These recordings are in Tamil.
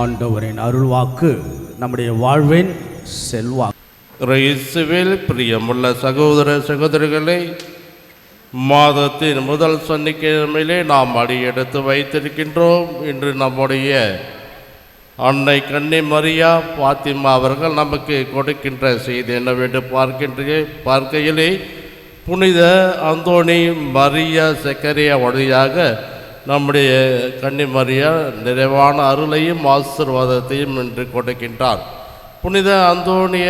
ஆண்டவரின் அருள்வாக்கு நம்முடைய வாழ்வின் செல்வாக்கு. இயேசுவில் பிரியமுள்ள சகோதர சகோதரிகளை மாதத்தின் முதல் சனிக்கிழமையிலே நாம் அடியெடுத்து வைத்திருக்கின்றோம். இன்று நம்முடைய அன்னை கன்னி மரியா பாத்திமா அவர்கள் நமக்கு கொடுக்கின்ற செய்தி என்னவென்று பார்க்கின்ற பார்க்கையிலே புனித அந்தோணி மரியா செக்கரியா வழியாக நம்முடைய கன்னிமரியா நிறைவான அருளையும் ஆசீர்வாதத்தையும் இன்று கொடுக்கின்றார். புனித அந்தோனிய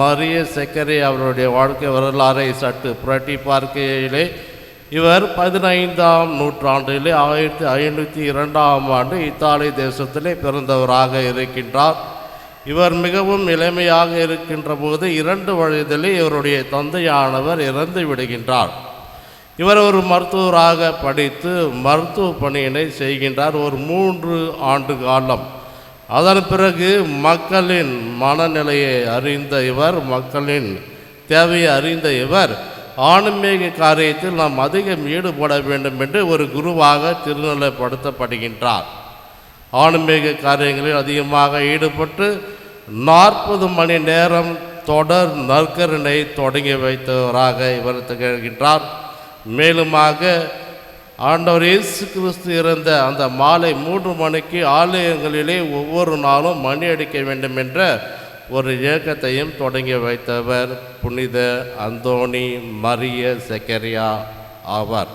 மரிய செக்கரே அவருடைய வாழ்க்கை வரலாறை சற்று புரட்டி பார்க்கையிலே இவர் பதினைந்தாம் நூற்றாண்டிலே ஆயிரத்தி ஐநூற்றி இரண்டாம் ஆண்டு இத்தாலி தேசத்திலே பிறந்தவராக இருக்கின்றார். இவர் மிகவும் இளமையாக இருக்கின்ற போது இரண்டு வயதிலே இவருடைய தந்தையானவர் இறந்து விடுகின்றார். இவர் ஒரு மருத்துவராக படித்து மருத்துவ பணியினை செய்கின்றார் ஒரு மூன்று ஆண்டு காலம். அதன் பிறகு மக்களின் மனநிலையை அறிந்த இவர் மக்களின் தேவையை அறிந்த இவர் ஆன்மீக காரியத்தில் நாம் அதிகம் ஈடுபட வேண்டும் என்று ஒரு குருவாக திருநிலைப்படுத்தப்படுகின்றார். ஆன்மீக காரியங்களில் அதிகமாக ஈடுபட்டு நாற்பது மணி நேரம் தொடர் நற்கரனை தொடங்கி வைத்தவராக இவர் திகழ்கின்றார். மேலுமாக ஆண்டவர் இயேசு கிறிஸ்து இறந்த அந்த மாலை மூன்று மணிக்கு ஆலயங்களிலே ஒவ்வொரு நாளும் மணி அடிக்க வேண்டும் என்ற ஒரு இயக்கத்தையும் தொடங்கி வைத்தவர் புனித அந்தோணி மரிய செக்கரியா ஆவார்.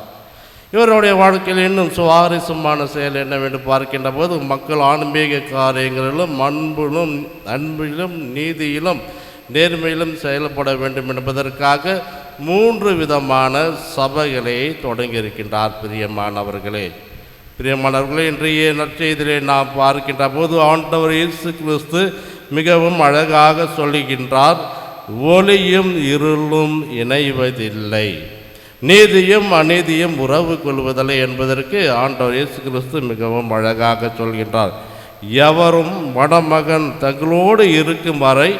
இவருடைய வாழ்க்கையில் இன்னும் சுவாரஸ்யமான செயல் என்னவென்று பார்க்கின்ற போது மக்கள் ஆன்மீக காரியங்களிலும் அன்பிலும் அன்பிலும் நீதியிலும் நேர்மையிலும் செயல்பட வேண்டும் என்பதற்காக மூன்று விதமான சபைகளை தொடங்கியிருக்கின்றார் பிரியமானவர்களே. பிரியமானவர்களே இன்றைய நற்செய்திலே நாம் பார்க்கின்ற போது ஆண்டவர் இயேசு கிறிஸ்து மிகவும் அழகாக சொல்லுகின்றார் ஒளியும் இருளும் இணைவதில்லை. நீதியும் அநீதியும் உறவு கொள்வதில்லை என்பதற்கு ஆண்டவர் இயேசு கிறிஸ்து மிகவும் அழகாக சொல்கின்றார். எவரும் மணமகன் தங்களோடு இருக்கும் வரை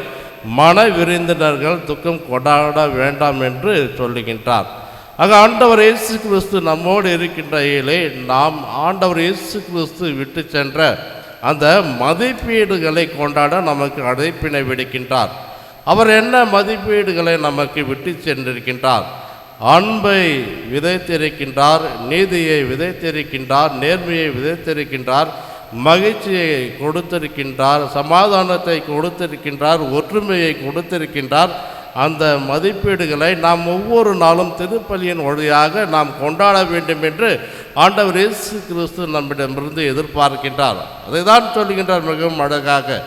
மன விருந்தினர்கள் துக்கம் கொண்டாட வேண்டாம் என்று சொல்லுகின்றார். ஆக ஆண்டவர் இயேசு கிறிஸ்து நம்மோடு இருக்கின்றையிலே நாம் ஆண்டவர் இயேசு கிறிஸ்து விட்டு சென்ற அந்த மதிப்பீடுகளை கொண்டாட நமக்கு அழைப்பினை விடுக்கின்றார். அவர் என்ன மதிப்பீடுகளை நமக்கு விட்டு சென்றிருக்கின்றார்? அன்பை விதைத்திருக்கின்றார் நீதியை விதைத்திருக்கின்றார் நேர்மையை விதைத்திருக்கின்றார் மகிழ்ச்சியை கொடுத்திருக்கின்றார் சமாதானத்தை கொடுத்திருக்கின்றார் ஒற்றுமையை கொடுத்திருக்கின்றார். அந்த மதிப்பீடுகளை நாம் ஒவ்வொரு நாளும் திருப்பலியின் வழியாக நாம் கொண்டாட வேண்டும் என்று ஆண்டவர் இயேசு கிறிஸ்து நம்மிடமிருந்து எதிர்பார்க்கின்றார். அதை தான் சொல்கின்றார் மிகவும் அழகாக.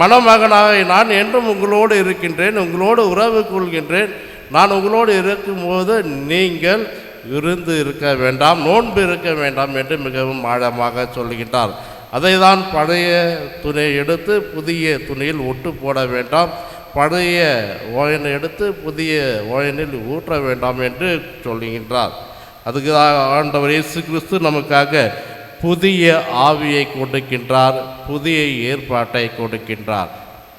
மணமகனாக நான் என்றும் உங்களோடு இருக்கின்றேன் உங்களோடு உறவு கொள்கின்றேன். நான் உங்களோடு இருக்கும்போது நீங்கள் விருந்து இருக்க வேண்டாம் நோன்பு இருக்க வேண்டாம் என்று மிகவும் ஆழமாக சொல்கின்றார். அதை தான் பழைய துணியை எடுத்து புதிய துணியில் ஒட்டு போட வேண்டாம். பழைய ஓயனை எடுத்து புதிய ஓயனில் ஊற்ற வேண்டாம் என்று சொல்லுகின்றார். அதுக்கு தான் ஆண்டவர் இயேசு கிறிஸ்து நமக்காக புதிய ஆவியை கொடுக்கின்றார் புதிய ஏற்பாட்டை கொடுக்கின்றார்.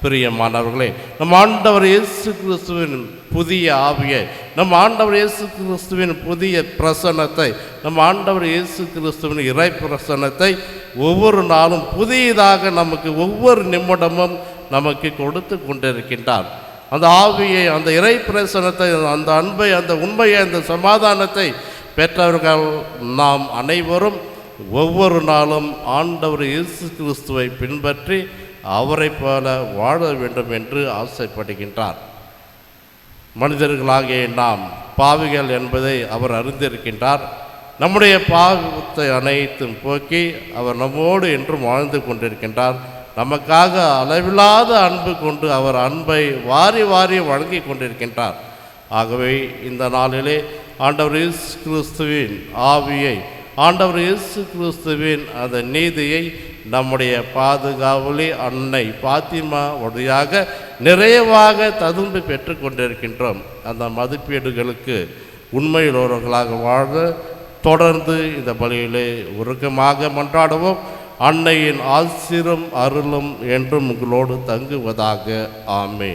பிரியமானவர்களே நம் ஆண்டவர் இயேசு கிறிஸ்துவின் புதிய ஆவியை நம் ஆண்டவர் இயேசு கிறிஸ்துவின் புதிய பிரசன்னத்தை நம் ஆண்டவர் இயேசு கிறிஸ்துவின் இறை பிரசன்னத்தை ஒவ்வொரு நாளும் புதியதாக நமக்கு ஒவ்வொரு நிமிடமும் நமக்கு கொடுத்து கொண்டிருக்கின்றார். அந்த ஆவியை அந்த இறை பிரசனத்தை அந்த அன்பை அந்த உண்மையை அந்த சமாதானத்தை பெற்றவர்கள் நாம் அனைவரும் ஒவ்வொரு நாளும் ஆண்டவர் இயேசு கிறிஸ்துவை பின்பற்றி அவரைப் போல வாழ வேண்டும் என்று ஆசைப்படுகின்றார். மனிதர்களாகிய நாம் பாவிகள் என்பதை அவர் அறிந்திருக்கின்றார். நம்முடைய பாவத்தை அனைத்தும் போக்கி அவர் நம்மோடு என்றும் வாழ்ந்து கொண்டிருக்கின்றார். நமக்காக அளவில்லாத அன்பு கொண்டு அவர் அன்பை வாரி வாரி வழங்கி கொண்டிருக்கின்றார். ஆகவே இந்த நாளிலே ஆண்டவர் இயேசு கிறிஸ்துவின் ஆவியை ஆண்டவர் இயேசு கிறிஸ்துவின் அந்த நீதியை நம்முடைய பாதுகாவலி அன்னை பாத்திமா வழியாக நிறைவாக ததும்பி பெற்று கொண்டிருக்கின்றோம். அந்த மதிப்பீடுகளுக்கு உண்மையுள்ளவர்களாக வாழ தொடர்ந்து இந்த பலியிலே உருக்கமாக மன்றாடுவோம். அன்னையின் ஆசிரும் அருளும் என்றும் உங்களோடு தங்குவதாக. ஆமே